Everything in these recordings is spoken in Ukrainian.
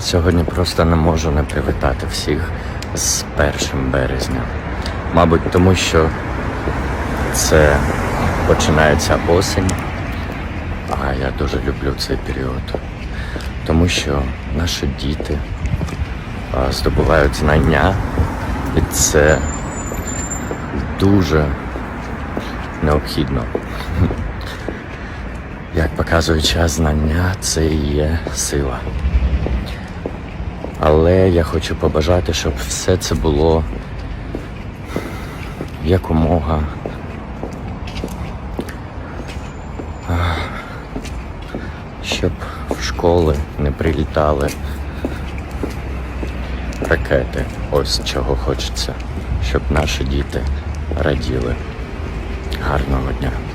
Сьогодні просто не можу не привітати всіх з 1 березня. Мабуть, тому що це починається осінь, а я дуже люблю цей період. Тому що наші діти здобувають знання, і це дуже необхідно. Як показує час, знання це і є сила. Але я хочу побажати, щоб все це було якомога щоб в школи не прилітали ракети. Ось чого хочеться, щоб наші діти раділи. Гарного дня!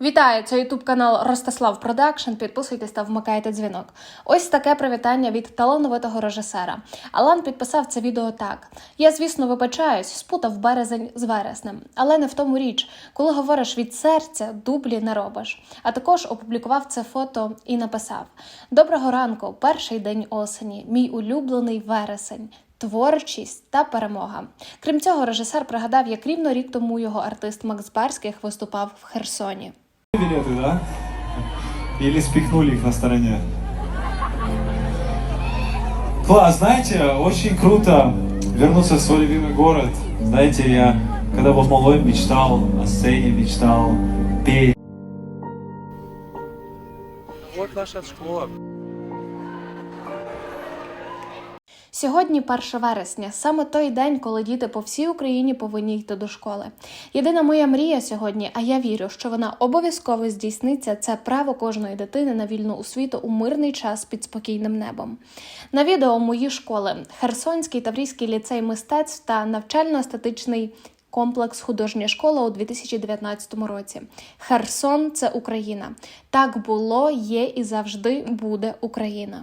Вітаю! Це ютуб канал Ростислав Продакшн. Підписуйтесь та вмикайте дзвінок. Ось таке привітання від талановитого режисера. Алан підписав це відео так: я, звісно, вибачаюсь, спутав березень з вереснем, але не в тому річ, коли говориш від серця, дублі не робиш. А також опублікував це фото і написав: Доброго ранку, перший день осені, мій улюблений вересень. Творчість та перемога. Крім цього, режисер пригадав, як рівно рік тому його артист Макс Барських виступав в Херсоні. Билеты, да? Или спихнули их на стороне? Класс, знаете, очень круто вернуться в свой любимый город. Знаете, я когда был малой, мечтал о сцене, мечтал петь. Вот наша школа. Сьогодні 1 вересня, саме той день, коли діти по всій Україні повинні йти до школи. Єдина моя мрія сьогодні, а я вірю, що вона обов'язково здійсниться. Це право кожної дитини на вільну освіту у мирний час під спокійним небом. На відео мої школи Херсонський Таврійський ліцей мистецтв та навчально-естетичний. Комплекс художня школа у 2019 році. Херсон це Україна. Так було, є і завжди буде Україна.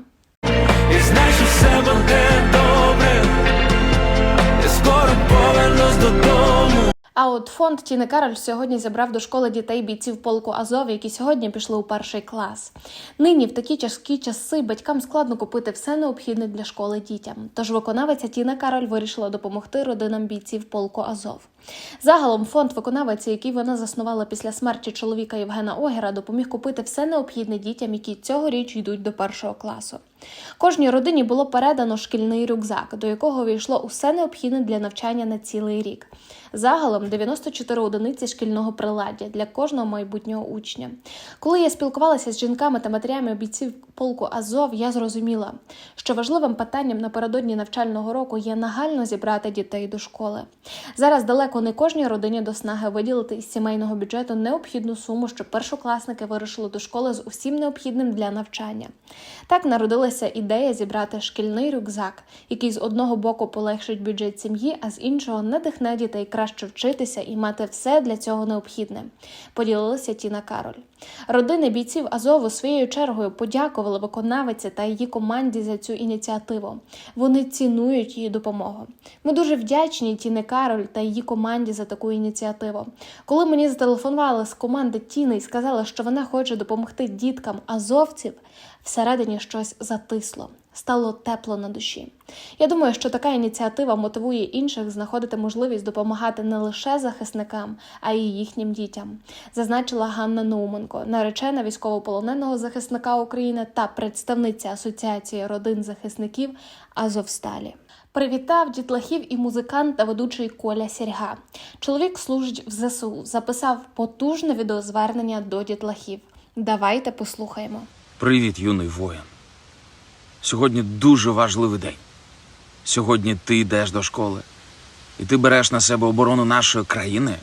А от фонд Тіни Кароль сьогодні забрав до школи дітей бійців полку Азов, які сьогодні пішли у перший клас. Нині в такі тяжкі часи батькам складно купити все необхідне для школи дітям. Тож виконавиця Тіна Кароль вирішила допомогти родинам бійців полку Азов. Загалом фонд виконавиці, який вона заснувала після смерті чоловіка Євгена Огера, допоміг купити все необхідне дітям, які цьогоріч йдуть до першого класу. Кожній родині було передано шкільний рюкзак, до якого війшло усе необхідне для навчання на цілий рік. Загалом 94 одиниці шкільного приладдя для кожного майбутнього учня. Коли я спілкувалася з жінками та матерями бійців полку Азов, я зрозуміла, що важливим питанням напередодні навчального року є нагально зібрати дітей до школи. Зараз далеко не кожній родині до снаги виділити із сімейного бюджету необхідну суму, щоб першокласники вирушили до школи з усім необхідним для навчання. Так народилася ідея зібрати шкільний рюкзак, який з одного боку полегшить бюджет сім'ї, а з іншого надихне дітей краще вчитися і мати все для цього необхідне. Поділилася Тіна Кароль. Родини бійців Азову своєю чергою подякували виконавиці та її команді за цю ініціативу. Вони цінують її допомогу. Ми дуже вдячні Тіни Кароль та її команді за таку ініціативу. Коли мені зателефонували з команди Тіни і сказали, що вона хоче допомогти діткам азовців, всередині щось затисло. Стало тепло на душі. Я думаю, що така ініціатива мотивує інших знаходити можливість допомагати не лише захисникам, а й їхнім дітям, зазначила Ганна Науменко, наречена військовополоненого захисника України та представниця Асоціації родин захисників Азовсталі. Привітав дітлахів і музикант та ведучий Коля Сірга. Чоловік служить в ЗСУ, записав потужне відеозвернення до дітлахів. Давайте послухаємо. Привіт, юний воїн. Сьогодні дуже важливий день. Сьогодні ти йдеш до школи, і ти береш на себе оборону нашої країни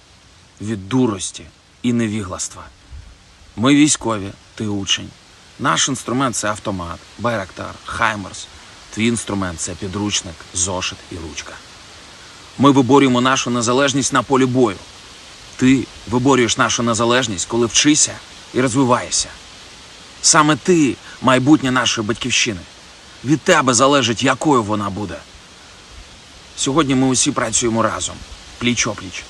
від дурості і невігластва. Ми військові, ти учень. Наш інструмент це автомат, байрактар, хаймерс. Твій інструмент це підручник, зошит і ручка. Ми виборюємо нашу незалежність на полі бою. Ти виборюєш нашу незалежність, коли вчишся і розвиваєшся. Саме ти майбутнє нашої батьківщини. Від тебе залежить, якою вона буде. Сьогодні ми усі працюємо разом, пліч опліч,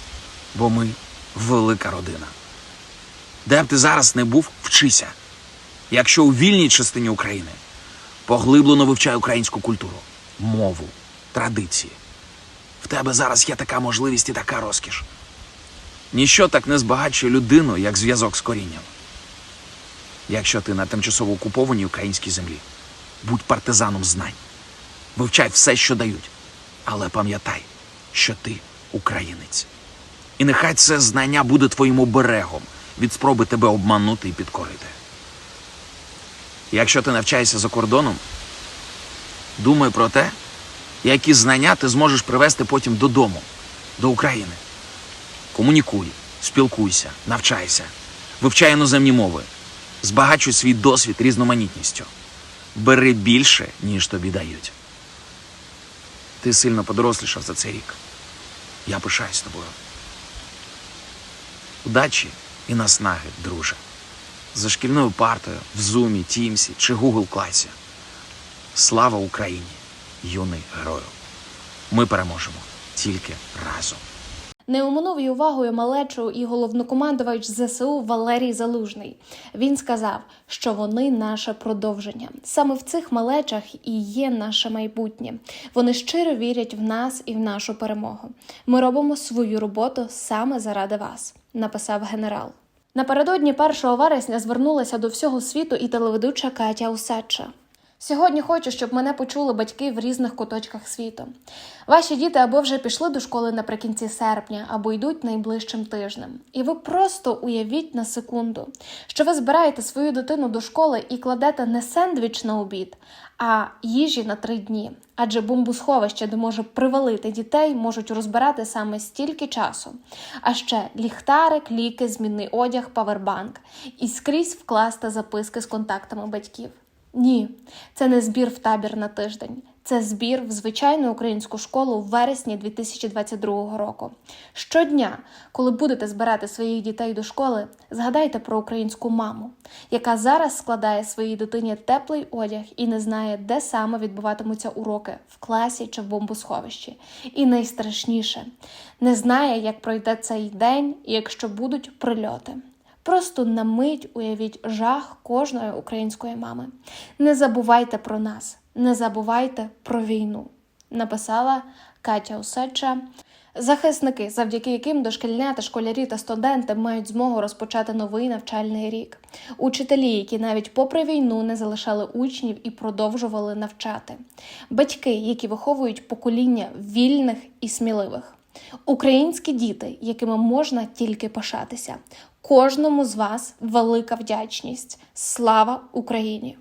бо ми велика родина. Де б ти зараз не був, вчися. Якщо у вільній частині України, Поглиблено вивчай українську культуру, мову, традиції. В тебе зараз є така можливість і така розкіш. Ніщо так не збагачує людину, як зв'язок з корінням. Якщо ти на тимчасово окупованій українській землі, будь партизаном знань. Вивчай все, що дають. Але пам'ятай, що ти українець. І нехай це знання буде твоїм оберегом від спроби тебе обманути і підкорити. Якщо ти навчаєшся за кордоном, думай про те, які знання ти зможеш привезти потім додому, до України. Комунікуй, спілкуйся, навчайся, вивчай іноземні мови, збагачуй свій досвід різноманітністю. Бери більше, ніж тобі дають. Ти сильно подорослішав за цей рік. Я пишаюсь тобою. Удачі і наснаги, друже. За шкільною партою, в Зумі, Тімсі чи Google класі. Слава Україні, юний герою! Ми переможемо тільки разом. Не оминув і увагою малечу і головнокомандувач ЗСУ Валерій Залужний. Він сказав, що вони наше продовження. Саме в цих малечах і є наше майбутнє. Вони щиро вірять в нас і в нашу перемогу. Ми робимо свою роботу саме заради вас, написав генерал. Напередодні 1 вересня звернулася до всього світу і телеведуча Катя Усача. Сьогодні хочу, щоб мене почули батьки в різних куточках світу. Ваші діти або вже пішли до школи наприкінці серпня, або йдуть найближчим тижнем. І ви просто уявіть на секунду, що ви збираєте свою дитину до школи і кладете не сендвіч на обід, а їжі на три дні. Адже бомбосховище, де може привалити дітей, можуть розбирати саме стільки часу. А ще ліхтарик, ліки, змінний одяг, павербанк і скрізь вкласти записки з контактами батьків. Ні, це не збір в табір на тиждень. Це збір в звичайну українську школу в вересні 2022 року. Щодня, коли будете збирати своїх дітей до школи, згадайте про українську маму, яка зараз складає своїй дитині теплий одяг і не знає, де саме відбуватимуться уроки в класі чи в бомбосховищі. І найстрашніше не знає, як пройде цей день, якщо будуть прильоти. Просто на мить уявіть жах кожної української мами. Не забувайте про нас, не забувайте про війну, написала Катя Усеча. Захисники, завдяки яким дошкільнята, школярі та студенти мають змогу розпочати новий навчальний рік. Учителі, які навіть попри війну не залишали учнів і продовжували навчати. Батьки, які виховують покоління вільних і сміливих. Українські діти, якими можна тільки пишатися. Кожному з вас велика вдячність. Слава Україні!